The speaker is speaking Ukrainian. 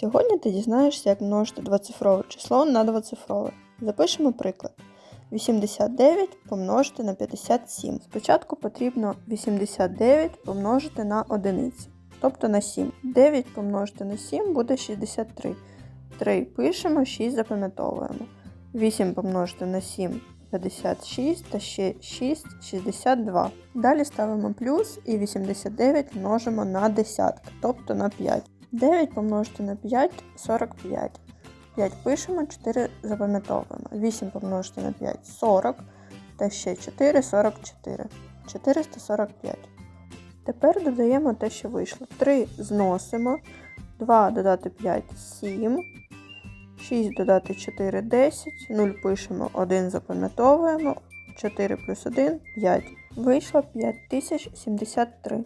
Сьогодні ти дізнаєшся, як множити двоцифрове число на двоцифрове. Запишемо приклад. 89 помножити на 57. Спочатку потрібно 89 помножити на одиниці, тобто на 7. 9 помножити на 7 буде 63. 3 пишемо, 6 запам'ятовуємо. 8 помножити на 7 56 та ще 6 62. Далі ставимо плюс і 89 множимо на десятки, тобто на 5. 9 помножити на 5 45. 5 пишемо, 4 запам'ятовуємо. 8 помножити на 5 40 та ще 4 44. 445. Тепер додаємо те, що вийшло. 3 зносимо, 2 додати 5 7. 6 додати 4 10, 0 пишемо, 1 запам'ятовуємо, 4 плюс 1 5. Вийшло 5073.